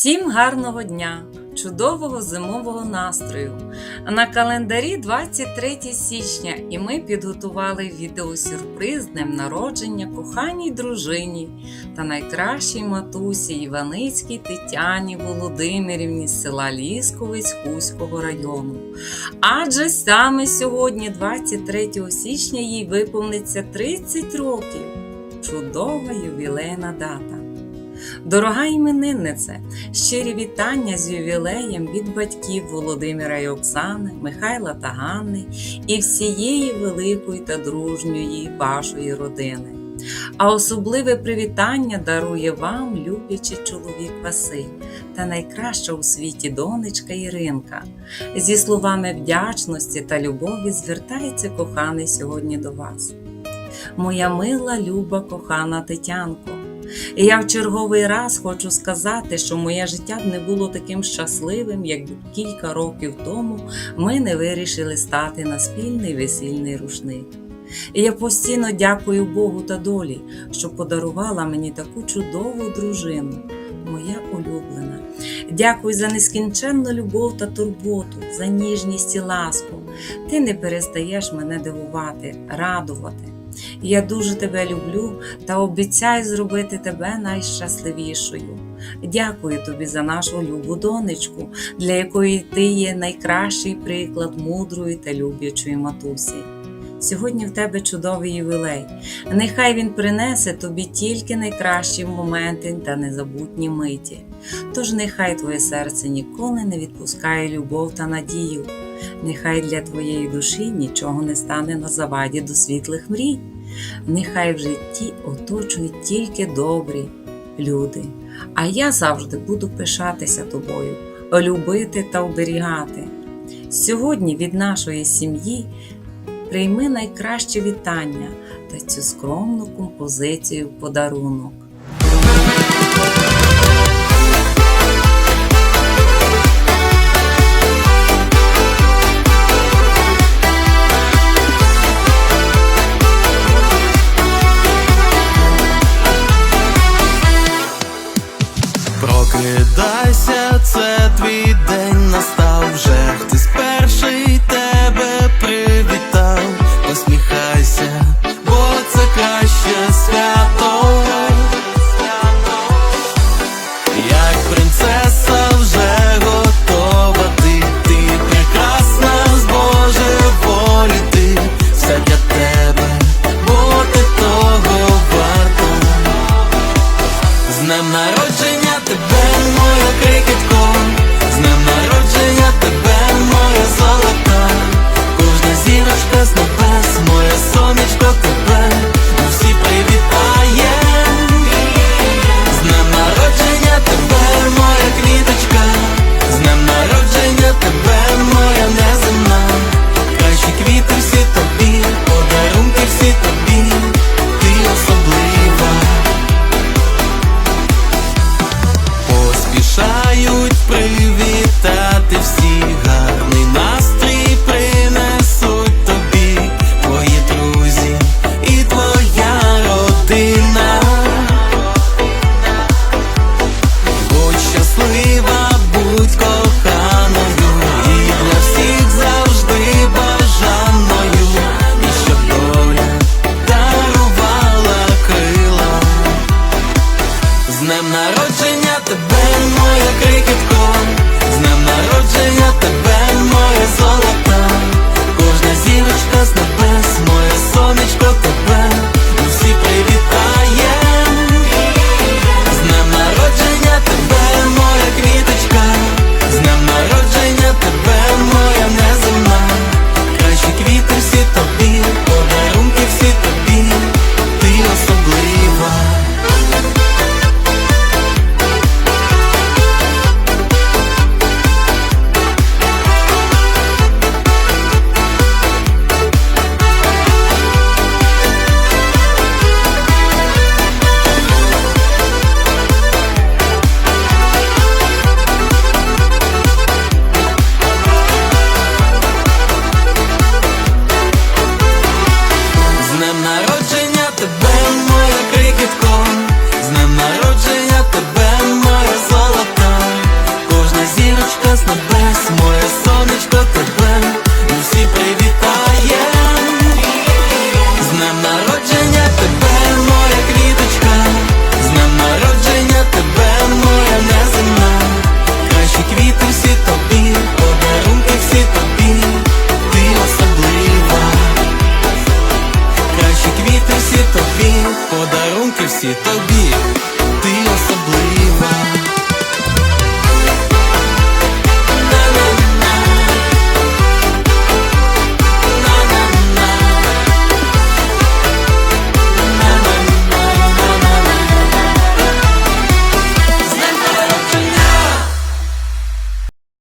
Всім гарного дня, чудового зимового настрою. На календарі 23 січня, і ми підготували відеосюрприз з днем народження коханій дружині та найкращій матусі Іваницькій Тетяні Володимирівні з села Лісковець Хуського району. Адже саме сьогодні, 23 січня, їй виповниться 30 років. Чудова ювілейна дата. Дорога імениннице, щирі вітання з ювілеєм від батьків Володимира і Оксани, Михайла та Ганни і всієї великої та дружньої вашої родини. А особливе привітання дарує вам люблячий чоловік Василь та найкраща у світі донечка Іринка. Зі словами вдячності та любові звертається коханий сьогодні до вас. Моя мила, люба, кохана Тетянко. І я в черговий раз хочу сказати, що моє життя б не було таким щасливим, якби кілька років тому ми не вирішили стати на спільний весільний рушник. І я постійно дякую Богу та долі, що подарувала мені таку чудову дружину, моя улюблена. Дякую за нескінченну любов та турботу, за ніжність і ласку. Ти не перестаєш мене дивувати, радувати. Я дуже тебе люблю та обіцяю зробити тебе найщасливішою. Дякую тобі за нашу любу донечку, для якої ти є найкращий приклад мудрої та люблячої матусі. Сьогодні в тебе чудовий ювілей. Нехай він принесе тобі тільки найкращі моменти та незабутні миті. Тож нехай твоє серце ніколи не відпускає любов та надію. Нехай для твоєї душі нічого не стане на заваді до світлих мрій. Нехай в житті оточують тільки добрі люди. А я завжди буду пишатися тобою, любити та оберігати. Сьогодні від нашої сім'ї прийми найкраще вітання та цю скромну композицію подарунок. Народження тебе, моя крикетко, з днем народження тебе, моя золота, кожна зірочка з небес, моє сонечко тебе, подарунки всі тобі, ти.